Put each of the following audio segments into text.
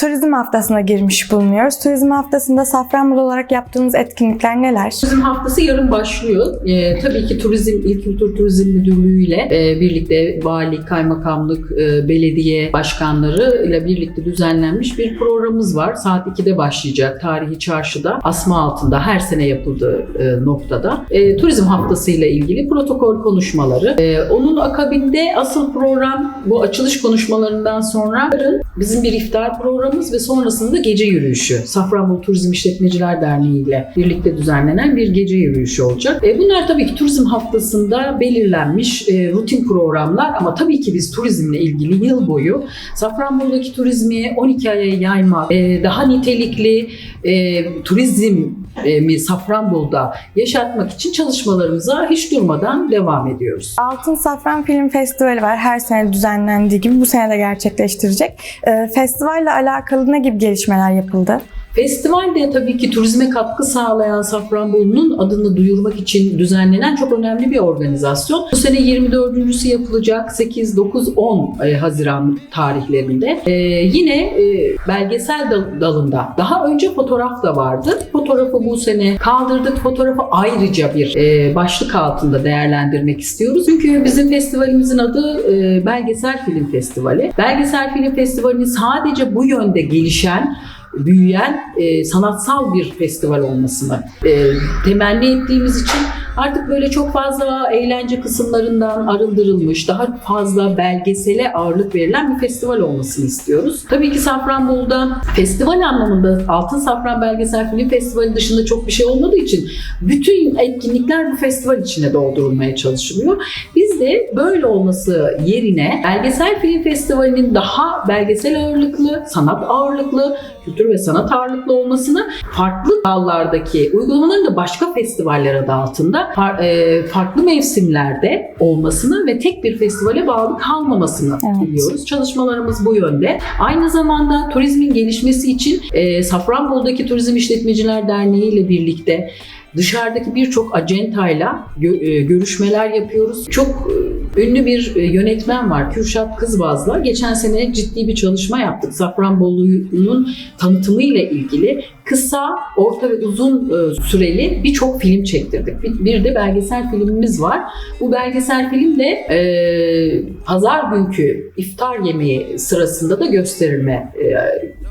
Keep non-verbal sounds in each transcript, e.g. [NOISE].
Turizm haftasına girmiş bulunuyoruz. Turizm haftasında Safranbolu olarak yaptığınız etkinlikler neler? Turizm haftası yarın başlıyor. Ee, tabii ki Turizm İl Kültür Turizm Müdürlüğü ile e, birlikte vali, kaymakamlık, e, belediye başkanları ile birlikte düzenlenmiş bir programımız var. Saat 2'de başlayacak tarihi çarşıda asma altında her sene yapıldığı e, noktada. E, turizm haftası ile ilgili protokol konuşmaları. E, onun akabinde asıl program bu açılış konuşmalarından sonra bizim bir iftar programımız ve sonrasında gece yürüyüşü. Safranbolu Turizm İşletmeciler Derneği ile birlikte düzenlenen bir gece yürüyüşü olacak. E, bunlar tabii ki turizm haftasında belirlenmiş e, rutin programlar ama tabii ki biz turizmle ilgili yıl boyu Safranbolu'daki turizmi 12 aya yaymak, e, daha nitelikli e, turizmi Safranbolu'da yaşatmak için çalışmalarımıza hiç durmadan devam ediyoruz. Altın Safran Film Festivali var. Her sene düzenlendiği gibi bu sene de gerçekleştirecek. Ee, festivalle alakalı ne gibi gelişmeler yapıldı? Festival de tabii ki turizme katkı sağlayan Safranbolu'nun adını duyurmak için düzenlenen çok önemli bir organizasyon. Bu sene 24.sü yapılacak 8, 9, 10 e, Haziran tarihlerinde. E, yine e, belgesel dal- dalında daha önce fotoğraf da vardı. Fotoğrafı bu sene kaldırdık. Fotoğrafı ayrıca bir e, başlık altında değerlendirmek istiyoruz. Çünkü bizim festivalimizin adı e, Belgesel Film Festivali. Belgesel Film Festivali'nin sadece bu yönde gelişen büyüyen e, sanatsal bir festival olmasını e, temenni ettiğimiz için artık böyle çok fazla eğlence kısımlarından arındırılmış, daha fazla belgesele ağırlık verilen bir festival olmasını istiyoruz. Tabii ki Safranbolu'da festival anlamında Altın Safran Belgesel Film Festivali dışında çok bir şey olmadığı için bütün etkinlikler bu festival içine doldurulmaya çalışılıyor. Biz de böyle olması yerine Belgesel Film Festivali'nin daha belgesel ağırlıklı, sanat ağırlıklı, kültür ve sanat ağırlıklı olmasını farklı dallardaki uygulamaların da başka festivaller adı altında e, farklı mevsimlerde olmasını ve tek bir festivale bağlı kalmamasını Evet. diliyoruz. Çalışmalarımız bu yönde. Aynı zamanda turizmin gelişmesi için e, Safranbolu'daki Turizm İşletmeciler Derneği ile birlikte dışarıdaki birçok acentayla e, görüşmeler yapıyoruz. Çok ünlü bir e, yönetmen var Kürşat Kızbaz'la. Geçen sene ciddi bir çalışma yaptık. Safranbolu'nun tanıtımı ile ilgili kısa, orta ve uzun e, süreli birçok film çektirdik. Bir, de belgesel filmimiz var. Bu belgesel film de e, pazar günkü iftar yemeği sırasında da gösterilme e,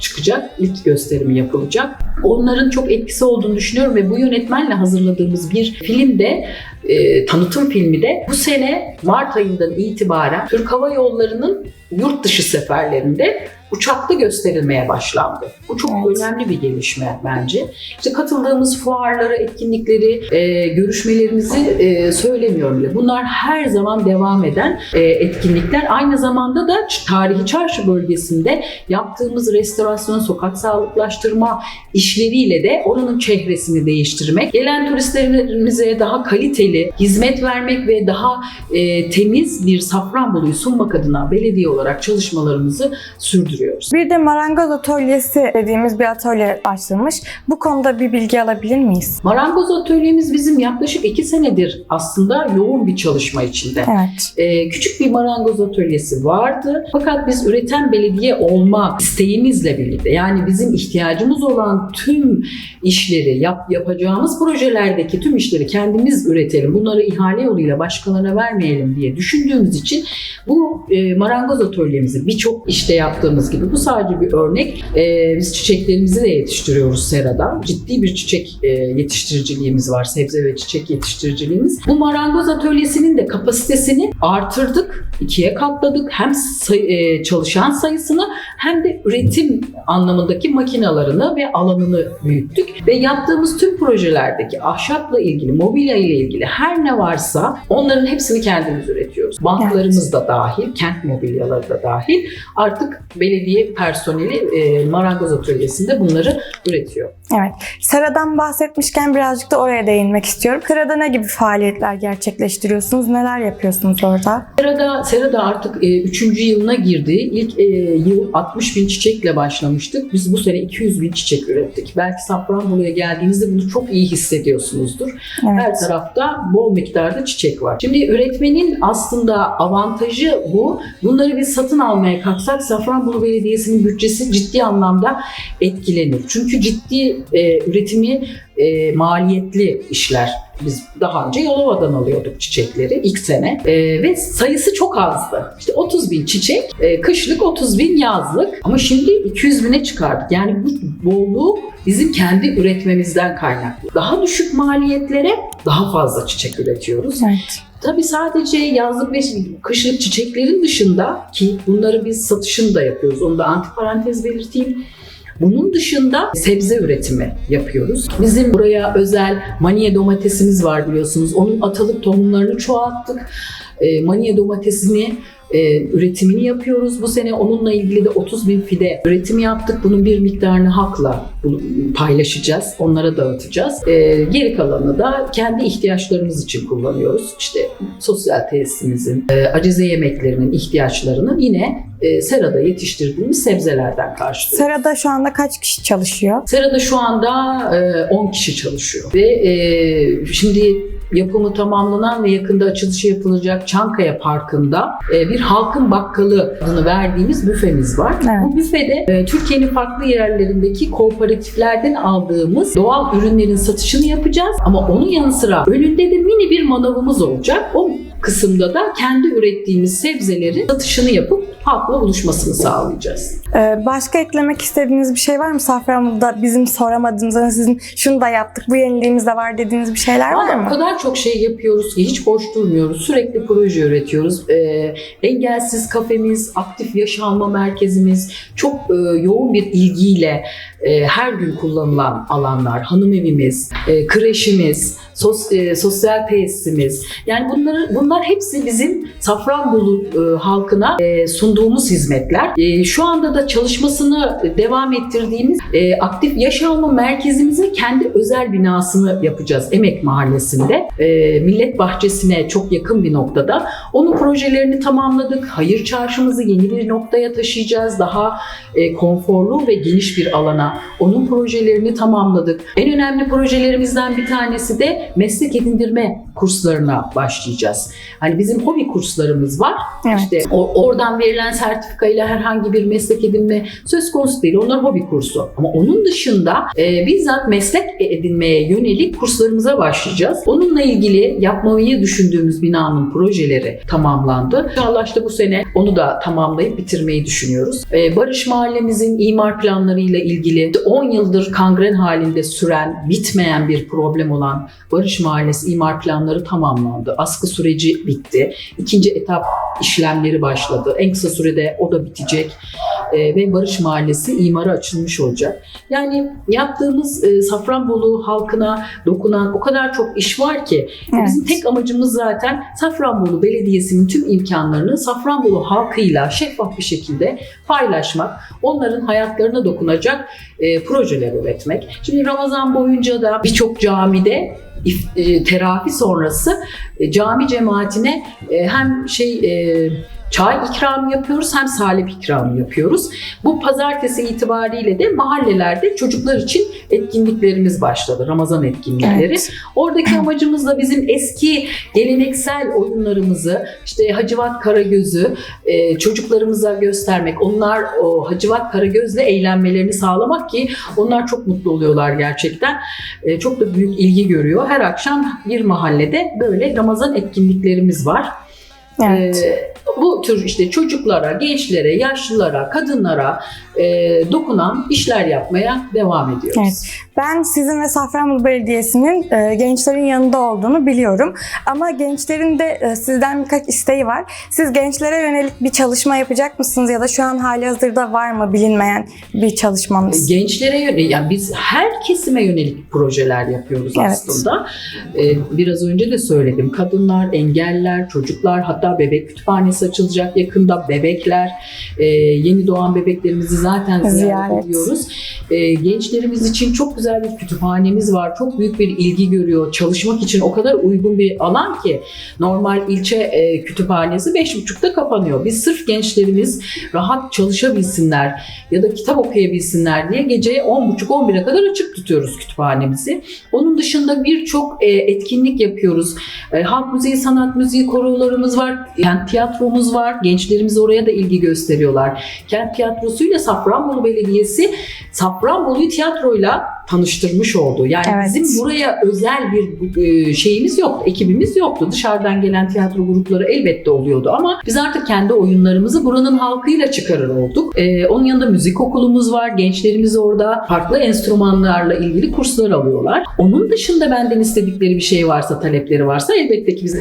çıkacak. İlk gösterimi yapılacak. Onların çok etkisi olduğunu düşünüyorum ve bu yönetmenle hazırladığımız bir film de e, tanıtım filmi de bu sene Mart ayından itibaren Türk Hava Yolları'nın yurt dışı seferlerinde uçakta gösterilmeye başlandı. Bu çok Evet. önemli bir gelişme bence. İşte katıldığımız fuarları, etkinlikleri, e, görüşmelerimizi e, söylemiyorum bile. Bunlar her zaman devam eden e, etkinlikler. Aynı zamanda da tarihi çarşı bölgesinde yaptığımız restorasyon, sokak sağlıklaştırma işleriyle de oranın çehresini değiştirmek, gelen turistlerimize daha kaliteli hizmet vermek ve daha e, temiz bir Safranbolu'yu sunmak adına belediye olarak çalışmalarımızı sürdürüyoruz. Bir de marangoz atölyesi dediğimiz bir atölye açılmış. Bu konuda bir bilgi alabilir miyiz? Marangoz atölyemiz bizim yaklaşık iki senedir aslında yoğun bir çalışma içinde. Evet. Ee, küçük bir marangoz atölyesi vardı. Fakat biz üreten belediye olma isteğimizle birlikte yani bizim ihtiyacımız olan tüm işleri, yap, yapacağımız projelerdeki tüm işleri kendimiz üretelim. Bunları ihale yoluyla başkalarına vermeyelim diye düşündüğümüz için bu e, marangoz atölyemizi birçok işte yaptığımız gibi bu sadece bir örnek. E, biz çiçeklerimizi de yetiştiriyoruz Sera'da. Ciddi bir çiçek e, yetiştiriciliğimiz var. Sebze ve çiçek yetiştiriciliğimiz. Bu marangoz atölyesinin de kapasitesini artırdık. ikiye katladık. Hem say- e, çalışan sayısını hem de üretim anlamındaki makinalarını ve alanını büyüttük. Ve yaptığımız tüm projelerdeki ahşapla ilgili, mobilya ile ilgili her ne varsa onların hepsini kendimiz üretiyoruz. Banklarımız da dahil, kent mobilyaları da dahil. Artık belediye personeli e, marangoz atölyesinde bunları üretiyor. Evet. Sera'dan bahsetmişken birazcık da oraya değinmek istiyorum. Sera'da ne gibi faaliyetler gerçekleştiriyorsunuz? Neler yapıyorsunuz orada? Serada, Serada artık 3. yılına girdi. İlk e, yıl 60 bin çiçekle başlamıştık. Biz bu sene 200 bin çiçek ürettik. Belki Safranbolu'ya geldiğinizde bunu çok iyi hissediyorsunuzdur. Her Evet. tarafta bol miktarda çiçek var. Şimdi üretmenin aslında avantajı bu. Bunları biz satın almaya kalksak Safranbolu Belediyesi'nin bütçesi ciddi anlamda etkilenir. Çünkü ciddi e, üretimi e, maliyetli işler. Biz daha önce Yalova'dan alıyorduk çiçekleri ilk sene E, ve sayısı çok azdı. İşte 30 bin çiçek, e, kışlık 30 bin yazlık ama şimdi 200 bine çıkardık. Yani bu bolluğu bizim kendi üretmemizden kaynaklı. Daha düşük maliyetlere daha fazla çiçek üretiyoruz. Evet. Tabii sadece yazlık ve kışlık çiçeklerin dışında ki bunları biz satışını da yapıyoruz. Onu da antiparantez belirteyim. Bunun dışında sebze üretimi yapıyoruz. Bizim buraya özel maniye domatesimiz var biliyorsunuz. Onun atalık tohumlarını çoğalttık. E, maniye domatesini e, üretimini yapıyoruz. Bu sene onunla ilgili de 30 bin fide üretimi yaptık. Bunun bir miktarını halkla paylaşacağız. Onlara dağıtacağız. E, geri kalanını da kendi ihtiyaçlarımız için kullanıyoruz. İşte sosyal tesisimizin, e, acize yemeklerinin ihtiyaçlarını yine e, serada yetiştirdiğimiz sebzelerden karşılıyoruz. Serada şu anda kaç kişi çalışıyor? Serada şu anda e, 10 kişi çalışıyor ve e, şimdi yapımı tamamlanan ve yakında açılışı yapılacak Çankaya Parkı'nda e, bir halkın bakkalı adını verdiğimiz büfemiz var. Evet. Bu büfede e, Türkiye'nin farklı yerlerindeki kooperatiflerden aldığımız doğal ürünlerin satışını yapacağız ama onun yanı sıra önünde de mini bir manavımız olacak. O kısımda da kendi ürettiğimiz sebzelerin satışını yapıp halkla buluşmasını sağlayacağız. Ee, başka eklemek istediğiniz bir şey var mı? Safranbolu'da bizim soramadığımız, hani sizin şunu da yaptık, bu yeniliğimiz de var dediğiniz bir şeyler var Valla o mı? kadar çok şey yapıyoruz ki hiç boş durmuyoruz. Sürekli proje üretiyoruz. Ee, engelsiz kafemiz, aktif yaş alma merkezimiz çok e, yoğun bir ilgiyle e, her gün kullanılan alanlar. Hanım evimiz, e, kreşimiz, sos, e, sosyal tesisimiz. Yani bunları bunlar hepsi bizim Safranbolu e, halkına e, sunduğumuz hizmetler. E, şu anda da çalışmasını devam ettirdiğimiz e, aktif yaş alma merkezimizin kendi özel binasını yapacağız Emek Mahallesi'nde. E, Millet Bahçesi'ne çok yakın bir noktada. Onun projelerini tamamladık. Hayır çarşımızı yeni bir noktaya taşıyacağız. Daha e, konforlu ve geniş bir alana. Onun projelerini tamamladık. En önemli projelerimizden bir tanesi de meslek edindirme kurslarına başlayacağız. Hani bizim hobi kurslarımız var. Evet. İşte oradan verilen sertifikayla herhangi bir meslek edinme söz konusu değil. Onlar hobi kursu. Ama onun dışında e, bizzat meslek edinmeye yönelik kurslarımıza başlayacağız. Onunla ilgili yapmayı düşündüğümüz binanın projeleri tamamlandı. İnşallah işte bu sene onu da tamamlayıp bitirmeyi düşünüyoruz. E, Barış Mahallemizin imar planlarıyla ilgili 10 yıldır kangren halinde süren, bitmeyen bir problem olan Barış Mahallesi imar planları tamamlandı. Askı süreci bitti. İkinci etap işlemleri başladı. En kısa sürede o da bitecek. Ee, ve Barış Mahallesi imara açılmış olacak. Yani yaptığımız e, Safranbolu halkına dokunan o kadar çok iş var ki Evet. bizim tek amacımız zaten Safranbolu Belediyesi'nin tüm imkanlarını Safranbolu halkıyla şeffaf bir şekilde paylaşmak, onların hayatlarına dokunacak e, projeler üretmek. Şimdi Ramazan boyunca da birçok camide e, terafi sonrası e, cami cemaatine e, hem şey e, çay ikramı yapıyoruz hem salep ikramı yapıyoruz. Bu pazartesi itibariyle de mahallelerde çocuklar için etkinliklerimiz başladı. Ramazan etkinlikleri. Evet. Oradaki [CLEARS THROAT] amacımız da bizim eski geleneksel oyunlarımızı işte Hacivat Karagöz'ü e, çocuklarımıza göstermek. Onlar o Hacivat Karagöz'le eğlenmelerini sağlamak ki onlar çok mutlu oluyorlar gerçekten. E, çok da büyük ilgi görüyor. Her akşam bir mahallede böyle Ramazan etkinliklerimiz var. Evet. Ee, bu tür işte çocuklara, gençlere, yaşlılara, kadınlara e, dokunan işler yapmaya devam ediyoruz. Evet. Ben sizin ve Safranbolu Belediyesi'nin e, gençlerin yanında olduğunu biliyorum. Ama gençlerin de e, sizden birkaç isteği var. Siz gençlere yönelik bir çalışma yapacak mısınız ya da şu an hali hazırda var mı bilinmeyen bir çalışmanız? Gençlere yönelik, yani biz her kesime yönelik projeler yapıyoruz Evet. aslında. Ee, biraz önce de söyledim. Kadınlar, engeller, çocuklar, hatta bebek kütüphanesi açılacak yakında. Bebekler, e, yeni doğan bebeklerimizi zaten ziyaret, Ziyaret. ediyoruz. Ee, gençlerimiz için çok güzel bir kütüphanemiz var. Çok büyük bir ilgi görüyor. Çalışmak için o kadar uygun bir alan ki normal ilçe e, kütüphanesi 5.30'da kapanıyor. Biz sırf gençlerimiz rahat çalışabilsinler ya da kitap okuyabilsinler diye gece 10.30-11'e kadar açık tutuyoruz kütüphanemizi. Onun dışında birçok e, etkinlik yapıyoruz. E, halk müziği, sanat müziği korolarımız var. Kent tiyatromuz var. Gençlerimiz oraya da ilgi gösteriyorlar. Kent tiyatrosuyla Safranbolu Belediyesi Safranbolu'yu tiyatroyla tanıştırmış oldu. Yani Evet. bizim buraya özel bir e, şeyimiz yok, ekibimiz yoktu. Dışarıdan gelen tiyatro grupları elbette oluyordu ama biz artık kendi oyunlarımızı buranın halkıyla çıkarır olduk. E, onun yanında müzik okulumuz var. Gençlerimiz orada farklı enstrümanlarla ilgili kurslar alıyorlar. Onun dışında benden istedikleri bir şey varsa, talepleri varsa elbette ki biz e,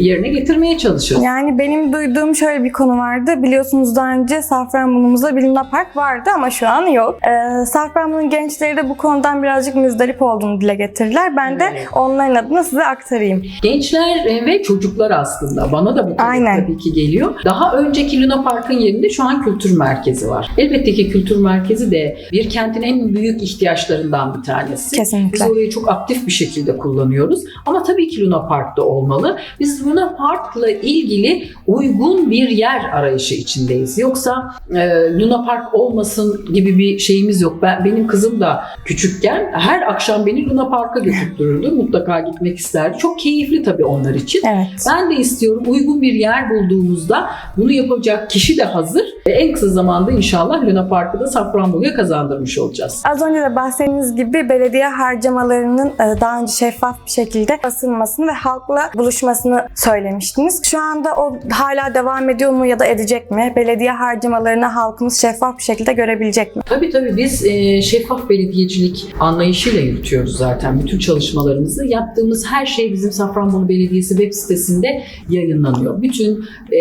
yerine getirmeye çalışırız. Yani benim duyduğum şöyle bir konu vardı. Biliyorsunuz daha önce Safranbolu'muzda bir Luna Park vardı ama şu an yok. Ee, Safranbolu'nun gençleri de bu konudan birazcık müzdarip olduğunu dile getirdiler. Ben de Evet. onların adına size aktarayım. Gençler ve çocuklar aslında bana da bu Aynen. tabii ki geliyor. Daha önceki Luna Park'ın yerinde şu an kültür merkezi var. Elbette ki kültür merkezi de bir kentin en büyük ihtiyaçlarından bir tanesi. Kesinlikle. Biz orayı çok aktif bir şekilde kullanıyoruz. Ama tabii ki Luna Park'ta olmalı. Biz Luna Park'la ilgili uygun bir yer arayışı içindeyiz. Yoksa e, Luna Park olmasın gibi bir şeyimiz yok. Ben benim kızım da küçükken her akşam beni Luna Park'a götürtürdü. Mutlaka gitmek isterdi. Çok keyifli tabii onlar için. Evet. Ben de istiyorum uygun bir yer bulduğumuzda bunu yapacak kişi de hazır. Ve en kısa zamanda inşallah Luna Park'ı da Safranbolu'ya kazandırmış olacağız. Az önce de bahsettiğiniz gibi belediye harcamalarının e, daha önce şeffaf bir şekilde basılmasını ve halkla buluşmasını söylemiştiniz. Şu anda o hala devam ediyor mu ya da edecek mi? Belediye harcamalarını halkımız şeffaf bir şekilde görebilecek mi? Tabii tabii biz e, şeffaf belediyecilik anlayışıyla yürütüyoruz zaten bütün çalışmalarımızı. Yaptığımız her şey bizim Safranbolu Belediyesi web sitesinde yayınlanıyor. Bütün e,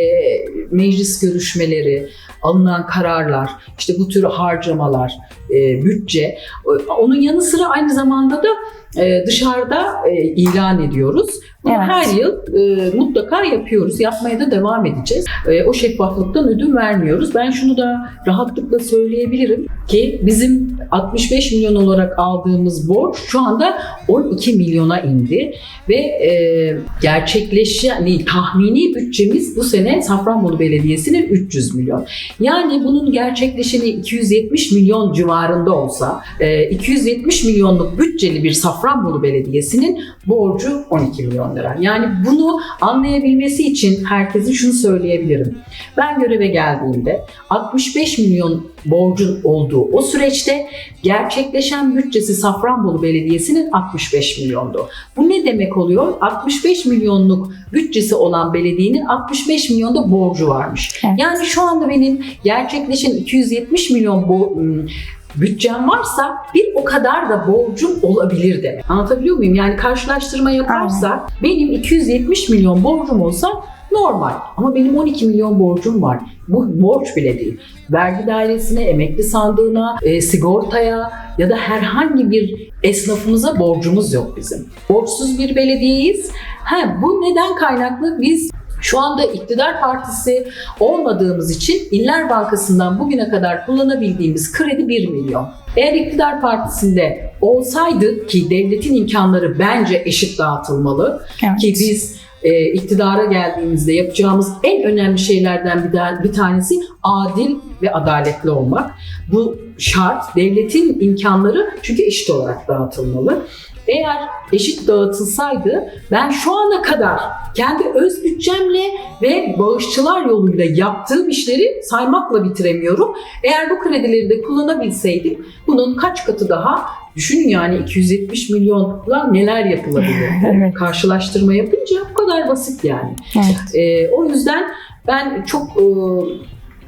meclis görüşmeleri, alınan kararlar, işte bu tür harcamalar, e, bütçe. E, Onun yanı sıra aynı zamanda da e, dışarıda e, ilan ediyoruz. Bunu Evet. her yıl e, mutlaka yapıyoruz. Yapmaya da devam edeceğiz. E, o şeffaflıktan ödün vermiyoruz. Ben şunu da rahatlıkla söyleyebilirim ki bizim 65 milyon olarak aldığımız borç şu anda 12 milyona indi ve e, gerçekleşen tahmini bütçemiz bu sene Safranbolu Belediyesi'nin 300 milyon. Yani bunun gerçekleşeni 270 milyon civarında olsa e, 270 milyonluk bütçeli bir Safranbolu Belediyesi'nin borcu 12 milyon lira. Yani bunu anlayabilmesi için herkesin şunu söyleyebilirim. Ben göreve geldiğimde 65 milyon borcun olduğu o süreçte gerçekleşen bütçesi Safranbolu Belediyesi'nin 65 milyondu. Bu ne demek oluyor? 65 milyonluk bütçesi olan belediyenin 65 milyonda borcu varmış. Evet. Yani şu anda benim gerçekleşen 270 milyon bo- bütçem varsa bir o kadar da borcum olabilir demek. Anlatabiliyor muyum? Yani karşılaştırma yaparsak benim 270 milyon borcum olsa normal. Ama benim 12 milyon borcum var. Bu borç bile değil. Vergi dairesine, emekli sandığına, e, sigortaya ya da herhangi bir esnafımıza borcumuz yok bizim. Borçsuz bir belediyeyiz. Ha, bu neden kaynaklı? Biz şu anda iktidar partisi olmadığımız için İller Bankası'ndan bugüne kadar kullanabildiğimiz kredi 1 milyon. Eğer iktidar partisinde olsaydı ki devletin imkanları bence eşit dağıtılmalı Evet. ki biz e, iktidara geldiğimizde yapacağımız en önemli şeylerden bir, bir tanesi adil ve adaletli olmak. Bu şart devletin imkanları çünkü eşit olarak dağıtılmalı. Eğer eşit dağıtılsaydı ben şu ana kadar kendi öz bütçemle ve bağışçılar yoluyla yaptığım işleri saymakla bitiremiyorum. Eğer bu kredileri de kullanabilseydim bunun kaç katı daha düşünün yani 270 milyonla neler yapılabilir. [LAUGHS] Evet. Karşılaştırma yapınca bu kadar basit yani. Evet. Ee, o yüzden ben çok e,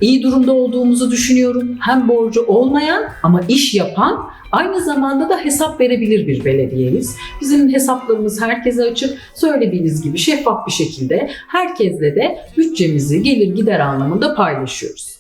iyi durumda olduğumuzu düşünüyorum. Hem borcu olmayan ama iş yapan aynı zamanda da hesap verebilir bir belediyeyiz. Bizim hesaplarımız herkese açık. Söylediğiniz gibi şeffaf bir şekilde herkesle de bütçemizi gelir gider anlamında paylaşıyoruz.